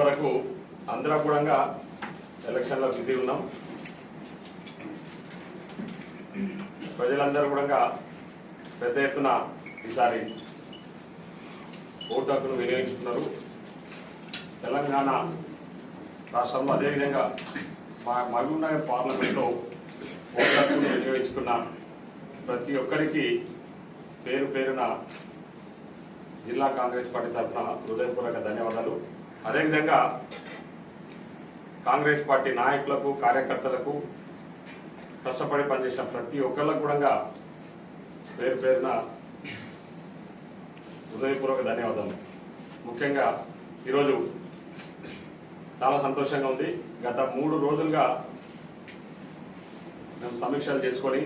వరకు అందరం కూడా ఎలక్షన్లో బిజీ ఉన్నాం. ప్రజలందరూ కూడా పెద్ద ఎత్తున ఈసారి ఓటు హక్కును వినియోగించుకున్నారు తెలంగాణ రాష్ట్రంలో అదేవిధంగా మా మహబూబ్ నగర్ పార్లమెంట్లో ఓటు హక్కును వినియోగించుకున్న ప్రతి ఒక్కరికి పేరు పేరున జిల్లా కాంగ్రెస్ పార్టీ తరఫున హృదయపూర్వక ధన్యవాదాలు. అదేవిధంగా కాంగ్రెస్ పార్టీ నాయకులకు కార్యకర్తలకు కష్టపడి పనిచేసిన ప్రతి ఒక్కరికి కూడా పేరు పేరున హృదయపూర్వక ధన్యవాదాలు. ముఖ్యంగా ఈరోజు చాలా సంతోషంగా ఉంది. గత మూడు రోజులుగా మేము సమీక్షలు చేసుకొని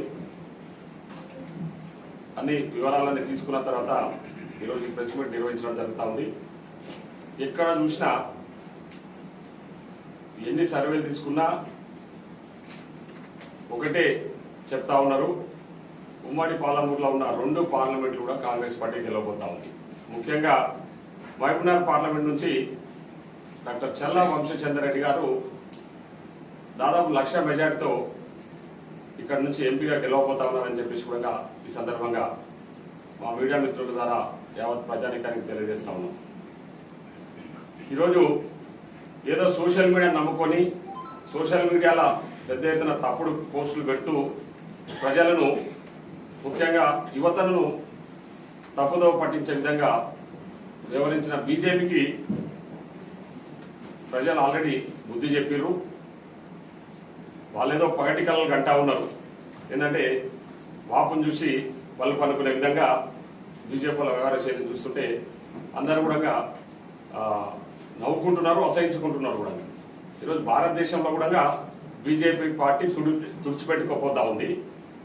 అన్ని వివరాలన్నీ తీసుకున్న తర్వాత ఈరోజు ఈ ప్రెస్ మీట్ నిర్వహించడం జరుగుతూ ఉంది. ఎక్కడ చూసినా ఎన్ని సర్వేలు తీసుకున్నా ఒకటే చెప్తా ఉన్నారు. ఉమ్మడి పార్లమెంట్లో ఉన్న రెండు పార్లమెంట్లు కూడా కాంగ్రెస్ పార్టీ గెలవబోతా ఉంది. ముఖ్యంగా మహబూబ్నగర్ పార్లమెంట్ నుంచి డాక్టర్ చల్లా వంశచంద్రరెడ్డి గారు దాదాపు లక్ష మెజార్టీతో ఇక్కడ నుంచి ఎంపీగా గెలవబోతా ఉన్నారని చెప్పేసి కూడా ఈ సందర్భంగా మా మీడియా మిత్రుల ద్వారా యావత్ ప్రజానికానికి తెలియజేస్తా ఉన్నాం. ఈరోజు ఏదో సోషల్ మీడియా నమ్ముకొని సోషల్ మీడియాలో పెద్ద ఎత్తున తప్పుడు పోస్టులు పెడుతూ ప్రజలను ముఖ్యంగా యువతలను తప్పుదోవ పట్టించే విధంగా వివరించిన బీజేపీకి ప్రజలు ఆల్రెడీ బుద్ధి చెప్పిర్రు. వాళ్ళేదో పగటి కళలు గంటా ఉన్నారు. ఏంటంటే వాపును చూసి వాళ్ళు పలుకునే విధంగా బీజేపీలో వ్యవహార శైలిని చూస్తుంటే అందరూ కూడా నవ్వుకుంటున్నారు అసహించుకుంటున్నారు కూడా. ఈరోజు భారతదేశంలో కూడా బీజేపీ పార్టీ తుడి తుడిచిపెట్టుకోపోతా ఉంది.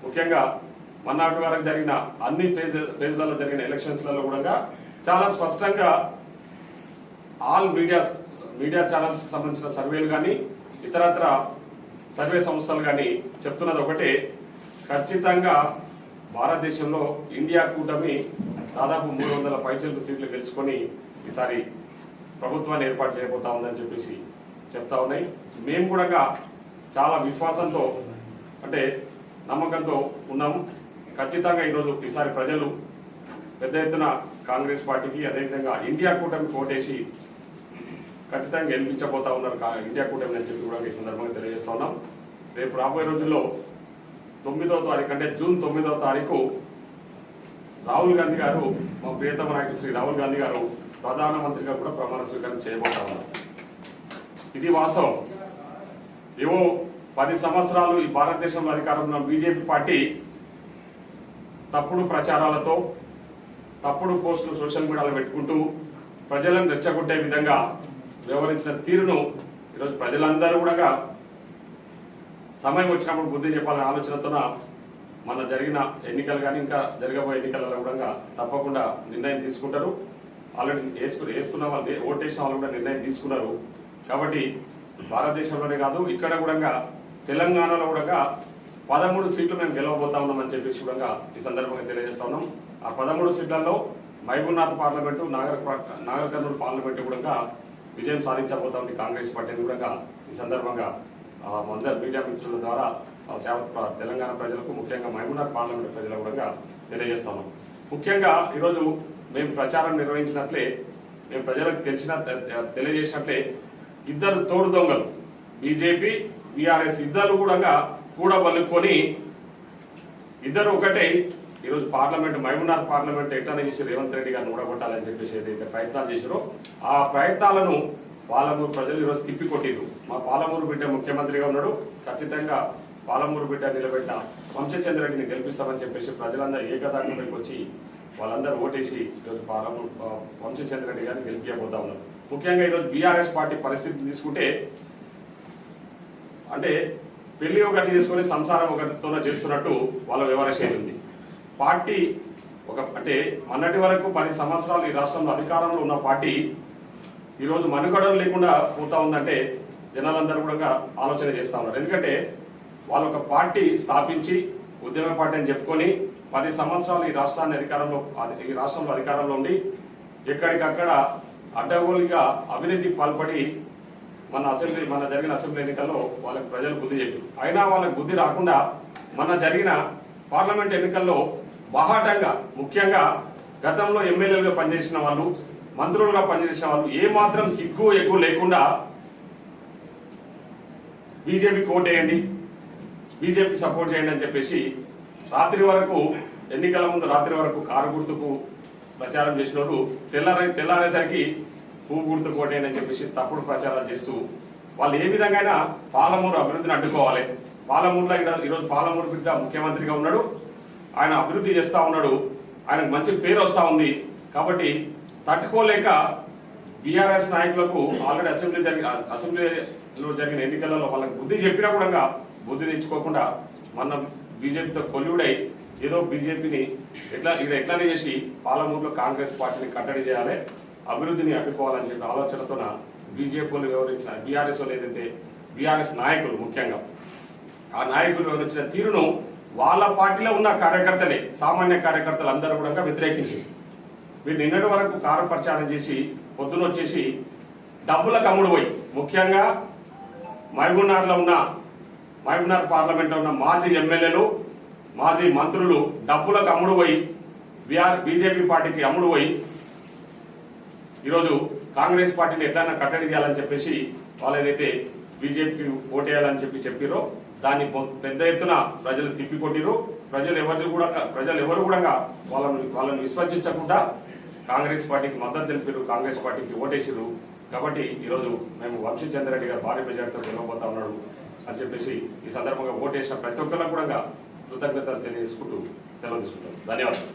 ముఖ్యంగా మొన్నటి వరకు జరిగిన అన్ని ఫేజ్ ఫేజ్లలో జరిగిన ఎలక్షన్స్లలో కూడా చాలా స్పష్టంగా ఆల్ మీడియా మీడియా ఛానల్స్కి సంబంధించిన సర్వేలు కానీ ఇతరత్ర సర్వే సంస్థలు కానీ చెప్తున్నది ఒకటే. ఖచ్చితంగా భారతదేశంలో ఇండియా కూటమి దాదాపు మూడు వందల పైచలకు సీట్లు గెలుచుకొని ఈసారి ప్రభుత్వాన్ని ఏర్పాటు చేయబోతా ఉందని చెప్పేసి చెప్తా ఉన్నాయి. మేము కూడా చాలా విశ్వాసంతో అంటే నమ్మకంతో ఉన్నాం ఖచ్చితంగా ఈరోజు ఈసారి ప్రజలు పెద్ద ఎత్తున కాంగ్రెస్ పార్టీకి అదేవిధంగా ఇండియా కూటమి ఓటేసి ఖచ్చితంగా గెలిపించబోతా ఉన్నారు ఇండియా కూటమి అని చెప్పి కూడా ఈ సందర్భంగా తెలియజేస్తా ఉన్నాం. రేపు రాబోయే రోజుల్లో తొమ్మిదవ తారీఖు అంటే జూన్ తొమ్మిదవ తారీఖు రాహుల్ గాంధీ గారు మా ప్రియతమ నాయకుడు శ్రీ రాహుల్ గాంధీ గారు ప్రధానమంత్రిగా కూడా ప్రమాణ స్వీకారం చేయబోతా. ఉన్నారు ఇది వాస్తవం. ఏవో పది సంవత్సరాలు ఈ భారతదేశంలో అధికారంలో ఉన్న బీజేపీ పార్టీ తప్పుడు ప్రచారాలతో తప్పుడు పోస్టులు సోషల్ మీడియాలో పెట్టుకుంటూ ప్రజలను రెచ్చగొట్టే విధంగా వ్యవహరించిన తీరును ఈరోజు ప్రజలందరూ కూడా సమయం వచ్చినప్పుడు బుద్ధి చెప్పాలనే ఆలోచనతోన మన జరిగిన ఎన్నికలు కానీ ఇంకా జరగబోయే ఎన్నికలలో కూడా తప్పకుండా నిర్ణయం తీసుకుంటారు. ఆల్రెడీ వేసుకు వేసుకున్న వాళ్ళు ఓటేసిన వాళ్ళు కూడా నిర్ణయం తీసుకున్నారు. కాబట్టి భారతదేశంలోనే కాదు ఇక్కడ కూడా తెలంగాణలో కూడా పదమూడు సీట్లు మేము గెలవబోతా ఉన్నామని చెప్పేసి కూడా ఈ సందర్భంగా తెలియజేస్తా ఉన్నాం. ఆ పదమూడు సీట్లలో మహబూబ్నాథ్ పార్లమెంటు నాగర్ నాగర్ కర్నూలు పార్లమెంటు కూడా విజయం సాధించబోతా ఉంది కాంగ్రెస్ పార్టీని కూడా ఈ సందర్భంగా అందరు మీడియా మిత్రుల ద్వారా సేవ తెలంగాణ ప్రజలకు ముఖ్యంగా మహబూబ్నాథ్ పార్లమెంట్ ప్రజలకు కూడా తెలియజేస్తాము ముఖ్యంగా ఈరోజు మేము ప్రచారం నిర్వహించినట్లే మేము ప్రజలకు తెలిసిన తె- తెలియజేసినట్లే ఇద్దరు తోడు దొంగలు బీజేపీ బీఆర్ఎస్ ఇద్దరు కూడా కూడబలుకొని ఇద్దరు ఒకటే ఈరోజు పార్లమెంట్ మహబూబ్నాథ్ పార్లమెంట్ ఎట్లా చేసి రేవంత్ రెడ్డి గారిని ఊడగొట్టాలని చెప్పేసి ఏదైతే ప్రయత్నాలు చేశారో ఆ ప్రయత్నాలను పాలమూరు ప్రజలు ఈరోజు తిప్పి కొట్టిరు మా పాలమూరు బిడ్డ ముఖ్యమంత్రిగా ఉన్నాడు. ఖచ్చితంగా పాలమూరు బిడ్డ నిలబెట్టిన వంశచంద్రరెడ్డిని గెలిపిస్తామని చెప్పేసి ప్రజలందరూ ఏకదాటిపైకి వచ్చి వాళ్ళందరూ ఓటేసి ఈరోజు పాలమూరు రెడ్డి గారిని గెలిపించబోతా ఉన్నారు. ముఖ్యంగా ఈరోజు బీఆర్ఎస్ పార్టీ పరిస్థితి తీసుకుంటే అంటే పెళ్ళి ఒకటి చేసుకొని సంసారం ఒకరితోనే చేస్తున్నట్టు వాళ్ళ వ్యవహార శైలి ఉంది. పార్టీ ఒక అంటే మొన్నటి వరకు పది సంవత్సరాలు ఈ రాష్ట్రంలో అధికారంలో ఉన్న పార్టీ ఈరోజు మనుగడలు లేకుండా పోతా ఉందంటే జనాలందరూ కూడా ఆలోచన చేస్తా ఉన్నారు. ఎందుకంటే వాళ్ళు ఒక పార్టీ స్థాపించి ఉద్యమ పార్టీ అని చెప్పుకొని పది సంవత్సరాలు ఈ రాష్ట్రాన్ని అధికారంలో ఈ రాష్ట్రంలో అధికారంలో ఉండి ఎక్కడికక్కడ అడ్డగోలుగా అవినీతికి పాల్పడి మన అసెంబ్లీ మన జరిగిన అసెంబ్లీ ఎన్నికల్లో వాళ్ళకి ప్రజలు బుద్ధి చెప్పి అయినా వాళ్ళకి బుద్ధి రాకుండా మన జరిగిన పార్లమెంట్ ఎన్నికల్లో బాహాటంగా ముఖ్యంగా గతంలో ఎమ్మెల్యేలుగా పనిచేసిన వాళ్ళు మంత్రులుగా పనిచేసిన వాళ్ళు ఏ మాత్రం సిగ్గు ఎక్కువ లేకుండా బీజేపీకి ఓటేయండి బీజేపీ సపోర్ట్ చేయండి అని చెప్పేసి రాత్రి వరకు ఎన్నికల ముందు రాత్రి వరకు కారు గుర్తుకు ప్రచారం చేసిన వాళ్ళు తెల్లారే తెల్లారేసరికి పువ్వు గుర్తుకు అని చెప్పేసి తప్పుడు ప్రచారాలు చేస్తూ వాళ్ళు ఏ విధంగా పాలమూరు అభివృద్ధిని అడ్డుకోవాలి. పాలమూరులో ఈరోజు- ఈరోజు పాలమూరు బిడ్డ ముఖ్యమంత్రిగా ఉన్నాడు. ఆయన అభివృద్ధి చేస్తూ ఉన్నాడు. ఆయనకు మంచి పేరు వస్తూ ఉంది. కాబట్టి తట్టుకోలేక బీఆర్ఎస్ నాయకులకు ఆల్రెడీ అసెంబ్లీ జరిగిన అసెంబ్లీలో జరిగిన ఎన్నికలలో వాళ్ళకి బుద్ధి చెప్పినా కూడా బుద్ధి తెచ్చుకోకుండా మనం బీజేపీతో కొల్లుడై ఏదో బీజేపీని ఎట్లా ఇక్కడ ఎట్లానే చేసి పాలమూరులో కాంగ్రెస్ పార్టీని కట్టడి చేయాలి అభివృద్ధిని అడ్డుకోవాలని చెప్పి ఆలోచనతోన బీజేపీ వాళ్ళు వివరించిన బీఆర్ఎస్ వాళ్ళు ఏదైతే బీఆర్ఎస్ నాయకులు ముఖ్యంగా ఆ నాయకులు వివరించిన తీరును వాళ్ళ పార్టీలో ఉన్న కార్యకర్తలే సామాన్య కార్యకర్తలు అందరూ కూడా వ్యతిరేకించి వీరు నిన్నటి వరకు కారు ప్రచారం చేసి పొద్దున వచ్చేసి డబ్బుల కమ్ముడు పోయి ముఖ్యంగా మహబూబ్నగర్లో ఉన్న మహబూబ్నగర్ పార్లమెంట్లో ఉన్న మాజీ ఎమ్మెల్యేలు మాజీ మంత్రులు డబ్బులకు అమ్ముడు పోయి బీఆర్ బీజేపీ పార్టీకి అమ్ముడు పోయి ఈరోజు కాంగ్రెస్ పార్టీని ఎట్లయినా కట్టడి చేయాలని చెప్పేసి వాళ్ళు ఏదైతే బీజేపీకి ఓటేయాలని చెప్పి చెప్పిరో దాన్ని పెద్ద ఎత్తున ప్రజలు తిప్పికొట్టిరు ప్రజలు ఎవరు కూడా ప్రజలు ఎవరు కూడా వాళ్ళని వాళ్ళని విశ్వసించకుండా కాంగ్రెస్ పార్టీకి మద్దతు తెలిపారు కాంగ్రెస్ పార్టీకి ఓటేసిరు కాబట్టి ఈరోజు మేము వంశీ చంద్రెడ్డి గారు భారీ మెజార్టీతో గెలవబోతా ఉన్నాడు. అని చెప్పేసి ఈ సందర్భంగా ఓటేసిన ప్రతి ఒక్కరికి కూడా కృతజ్ఞతలు తెలియజేసుకుంటూ సెలవు తీసుకుంటాం. ధన్యవాదాలు.